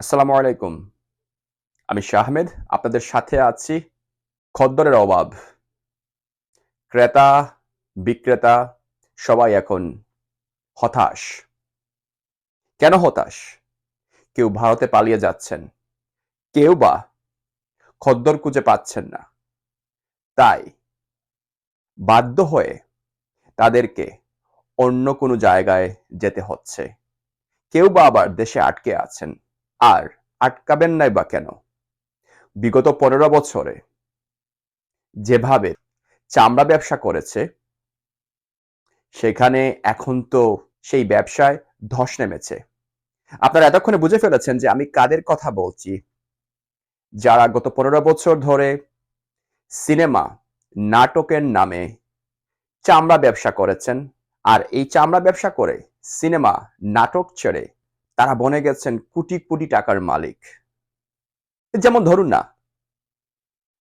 আসসালামু আলাইকুম। আমি শাহমেদ আপনাদের সাথে আছি খদ্দরের অভাব। ক্রেতা, বিক্রেতা সবাই এখন হতাশ। কেন হতাশ? কেউ ভারতে পালিয়ে যাচ্ছেন। কেউ বা খদ্দর খুঁজে পাচ্ছেন না। তাই বাধ্য হয়ে তাদেরকে অন্য কোনো জায়গায় যেতে হচ্ছে। কেউ বা আবার দেশে আটকে আছেন। আর আটকাবেন নাই বা কেন? বিগত পনেরো বছরে যেভাবে চামড়া ব্যবসা করেছে, সেখানে এখন তো সেই ব্যবসায় ধস নেমেছে। আপনারা এতক্ষণে বুঝে ফেলেছেন যে আমি কাদের কথা বলছি। যারা গত পনেরো বছর ধরে সিনেমা নাটকের নামে চামড়া ব্যবসা করেছেন, আর এই চামড়া ব্যবসা করে সিনেমা নাটক ছেড়ে তারা বনে গেছেন কোটি কোটি টাকার মালিক। যেমন ধরুন না,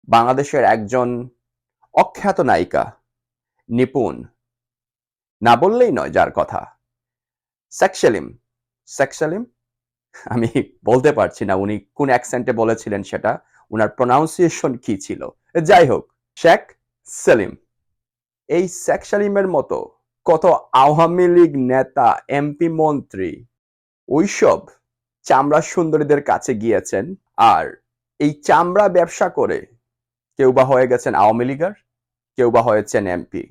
বাংলাদেশের একজন অখ্যাত নায়িকা, নিপুণ। না বললেই নয় যার কথা। সেকসেলিম সেকসেলিম আমি বলতে পারছি না উনি কোন অ্যাকসেন্টে বলেছিলেন সেটা, উনার প্রনাউন্সিয়েশন কি ছিল। যাই হোক, শেখ সেলিম। এই শেখ সেলিমের মতো কত আওয়ামী লীগ নেতা, এমপি, মন্ত্রী ওইসব চামড়া সুন্দরীদের কাছে গিয়েছেন আর এই চামড়া ব্যবসা করে কেউ বা হয়ে গেছেন আওয়ামী লীগার, কেউ বা হয়েছেন এমপি।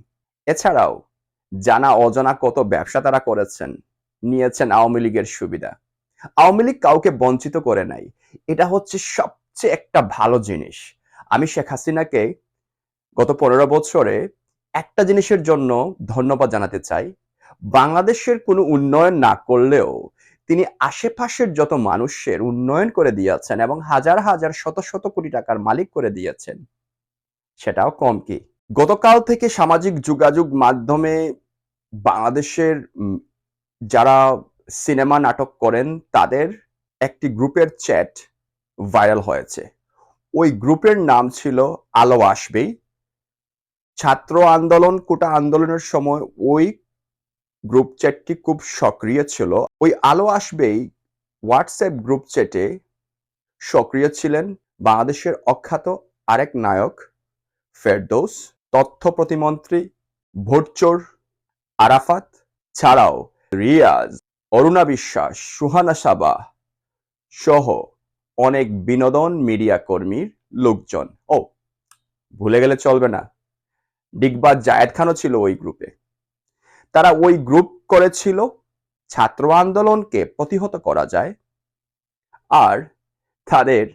এছাড়াও জানা অজানা কত ব্যবসা তারা করেছেন, নিয়েছেন আওয়ামী লীগের সুবিধা। আওয়ামী লীগ কাউকে বঞ্চিত করে নাই। এটা হচ্ছে সবচেয়ে একটা ভালো জিনিস। আমি শেখ হাসিনাকে গত পনেরো বছরে একটা জিনিসের জন্য ধন্যবাদ জানাতে চাই। বাংলাদেশের কোনো উন্নয়ন না করলেও তিনি আশেপাশের যত মানুষের উন্নয়ন করে দিয়েছেন এবং হাজার হাজার শত শত কোটি টাকার মালিক করে দিয়েছেন, সেটাও কম কি? গতকাল থেকে সামাজিক যোগাযোগ মাধ্যমে বাংলাদেশের যারা সিনেমা নাটক করেন, তাদের একটি গ্রুপের চ্যাট ভাইরাল হয়েছে। ওই গ্রুপের নাম ছিল আলো আসবেই। ছাত্র আন্দোলন, কোটা আন্দোলনের সময় ওই গ্রুপ চ্যাটটি খুব সক্রিয় ছিল? ওই আলো আসবেই হোয়াটসঅ্যাপ গ্রুপ চ্যাটে সক্রিয় ছিলেন বাংলাদেশের অখ্যাত আরেক নায়ক ফেরদৌস, তথ্য প্রতিমন্ত্রী ভোটচোর আরাফাত, ছাড়াও রিয়াজ, অরুণা বিশ্বাস, সুহানা সাবা সহ অনেক বিনোদন মিডিয়া কর্মীর লোকজন। ও, ভুলে গেলে চলবে না। ডিগবাজ জায়েদ খানও ছিল ওই গ্রুপে তারা ওই গ্রুপ করেছিল, ছাত্র আন্দোলনকে প্রতিহত করা যায়। আর তাদের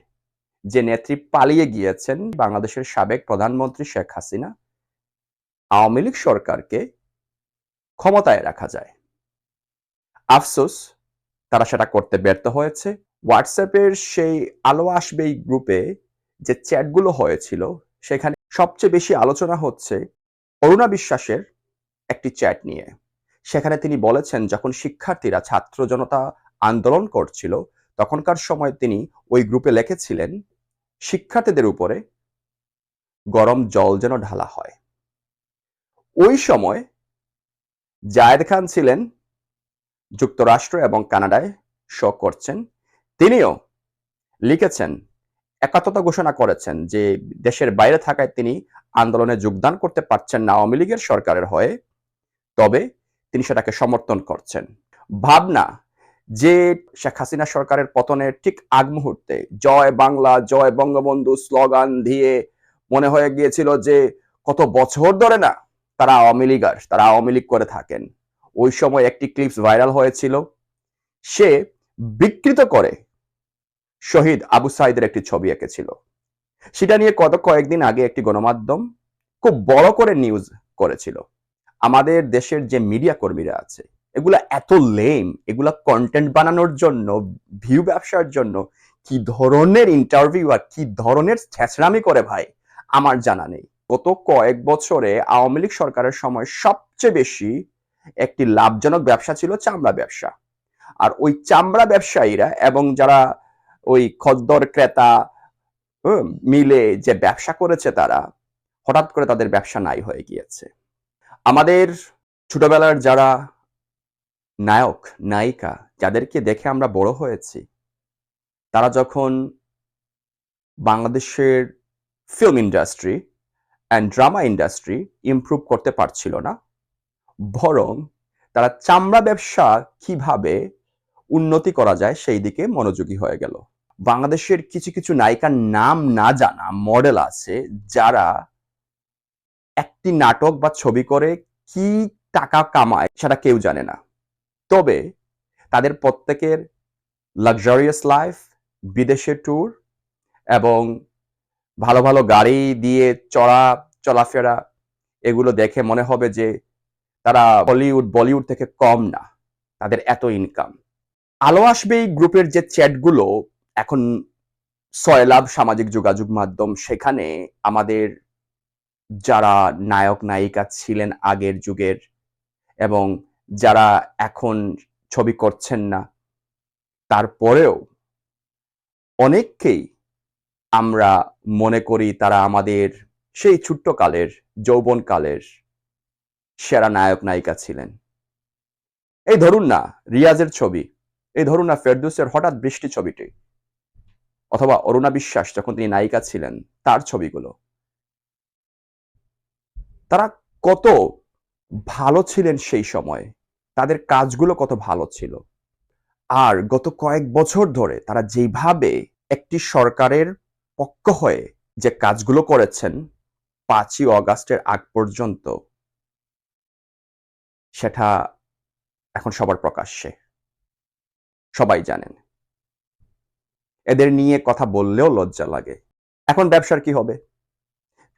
যে নেত্রী পালিয়ে গিয়েছেন বাংলাদেশের সাবেক প্রধানমন্ত্রী শেখ হাসিনা, আওয়ামী লীগ সরকারকে ক্ষমতায় রাখা যায়। আফসোস, তারা সেটা করতে ব্যর্থ হয়েছে। হোয়াটসঅ্যাপের সেই আলো আসবে এই গ্রুপে যে চ্যাটগুলো হয়েছিল, সেখানে সবচেয়ে বেশি আলোচনা হচ্ছে অরুণা বিশ্বাসের একটি চ্যাট নিয়ে। সেখানে তিনি বলেছেন, যখন শিক্ষার্থীরা ছাত্র জনতা আন্দোলন করছিল, তখনকার সময় তিনি ওই গ্রুপে লিখেছিলেন, শিক্ষার্থীদের উপরে গরম জল যেন ঢালা হয়। ওই সময় জায়েদ খান ছিলেন যুক্তরাষ্ট্র এবং কানাডায় শ করছেন। তিনিও লিখেছেন, একাত্মতা ঘোষণা করেছেন যে দেশের বাইরে থাকায় তিনি আন্দোলনে যোগদান করতে পারছেন না আওয়ামী লীগের সরকারের হয়ে। তবে তিনি সেটাকে সমর্থন করছেন। ভাবনা, যে শেখ হাসিনা সরকারের পতনের ঠিক আগ মুহূর্তে জয় বাংলা, জয় বঙ্গবন্ধু স্লোগান দিয়ে মনে হয়ে গিয়েছিল যে কত বছর ধরে না তারা আওয়ামী লীগার, তারা আওয়ামী লীগ করে থাকেন। ওই সময় একটি ক্লিপস ভাইরাল হয়েছিল। সে বিকৃত করে শহীদ আবু সাইদের একটি ছবি এঁকেছিল। সেটা নিয়ে কত কয়েকদিন আগে একটি গণমাধ্যম খুব বড় করে নিউজ করেছিল। আমাদের দেশের যে মিডিয়া কর্মীরা আছে, এগুলা এত লেম এগুলা কন্টেন্ট বানানোর জন্য ভিউ ব্যবসার জন্য, কি ধরনের ইন্টারভিউ আর কি ধরনের ছেঁচড়ামি করে ভাই? আমার জানা নেই। গত কয়েক বছরে আওয়ামী লীগ সরকারের সময় সবচেয়ে বেশি একটি লাভজনক ব্যবসা ছিল চামড়া ব্যবসা। আর ওই চামড়া ব্যবসায়ীরা এবং যারা ওই খদ্দর ক্রেতা মিলে যে ব্যবসা করেছে তারা, হঠাৎ করে তাদের ব্যবসা নাই হয়ে গিয়েছে। আমাদের ছোটবেলার যারা নায়ক, নায়িকা, যাদেরকে দেখে আমরা বড় হয়েছি, তারা যখন বাংলাদেশের film industry and drama industry improve করতে পারছিল না, বরং তারা চামড়া ব্যবসা কীভাবে উন্নতি করা যায় সেই দিকে মনোযোগী হয়ে গেল। বাংলাদেশের কিছু কিছু নায়িকার নাম না জানা মডেল আছে যারা একটি নাটক বা ছবি করে কি টাকা কামায় সেটা কেউ জানে না। তবে তাদের প্রত্যেকের লাক্সারিয়াস লাইফ বিদেশে ট্যুর এবং ভালো ভালো গাড়ি দিয়ে চড়া, চলাফেরা এগুলো দেখে মনে হবে যে তারা হলিউড বলিউড থেকে কম না, তাদের এত ইনকাম আলো আসবে এই গ্রুপের যে চ্যাটগুলো এখন সয়লাভ সামাজিক যোগাযোগ মাধ্যম, সেখানে আমাদের যারা নায়ক নায়িকা ছিলেন আগের যুগের এবং যারা এখন ছবি করছেন না, তারপরেও অনেককেই আমরা মনে করি তারা আমাদের সেই ছোট্টকালের, যৌবনকালের সেরা নায়ক নায়িকা ছিলেন। এই ধরুন না রিয়াজের ছবি, এই ধরুন না ফেরদুসের হঠাৎ বৃষ্টি ছবিটি, অথবা অরুণা বিশ্বাস যখন তিনি নায়িকা ছিলেন, তার ছবিগুলো। তারা কত ভালো ছিলেন সেই সময়। তাদের কাজগুলো কত ভালো ছিল। আর গত কয়েক বছর ধরে তারা যেভাবে একটি সরকারের পক্ষ হয়ে যে কাজগুলো করেছেন, পাঁচই অগাস্টের আগ পর্যন্ত, সেটা এখন সবার প্রকাশ্যে। সবাই জানেন। এদের নিয়ে কথা বললেও লজ্জা লাগে। এখন ব্যবসার কি হবে?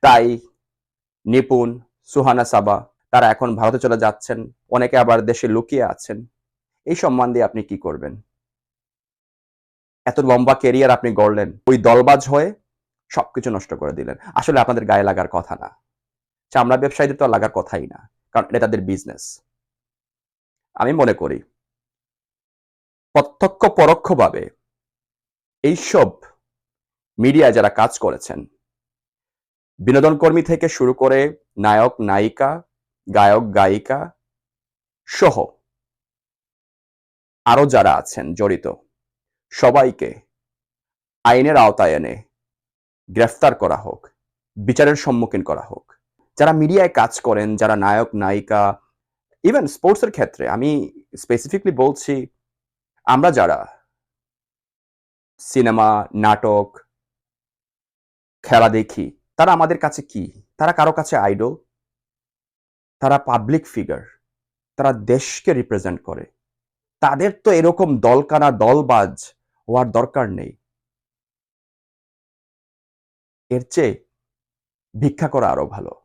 তাই নিপুণ, সুহানা সাবা, তারা এখন ভারতে চলে যাচ্ছেন, অনেকে আবার দেশে লুকিয়ে আছেন। এই সম্মান দিয়ে আপনি কি করবেন? এত লম্বা কেরিয়ার আপনি গড়লেন, ওই দলবাজ হয়ে সবকিছু নষ্ট করে দিলেন। আসলে আপনাদের গায়ে লাগার কথা না। চামড়া ব্যবসায়ীদের তো লাগার কথাই না, কারণ এটা তাদের বিজনেস আমি মনে করি, প্রত্যক্ষ পরোক্ষভাবে এইসব মিডিয়া যারা কাজ করেছেন বিনোদন কর্মী থেকে শুরু করে নায়ক, নায়িকা, গায়ক, গায়িকা সহ আরও যারা আছেন জড়িত, সবাইকে আইনের আওতায় এনে গ্রেফতার করা হোক, বিচারের সম্মুখীন করা হোক। যারা মিডিয়ায় কাজ করেন, যারা নায়ক, নায়িকা ইভেন স্পোর্টসের ক্ষেত্রে আমি স্পেসিফিকলি বলছি, আমরা যারা সিনেমা, নাটক, খেলা দেখি তারা আমাদের কাছে কি? তারা কারও কাছে আইডল তারা পাবলিক ফিগার তারা দেশকে রিপ্রেজেন্ট করে? তাদের তো এরকম দলকানা দলবাজ হওয়ার দরকার নেই। এর চেয়ে ভিক্ষা করা আরও ভালো।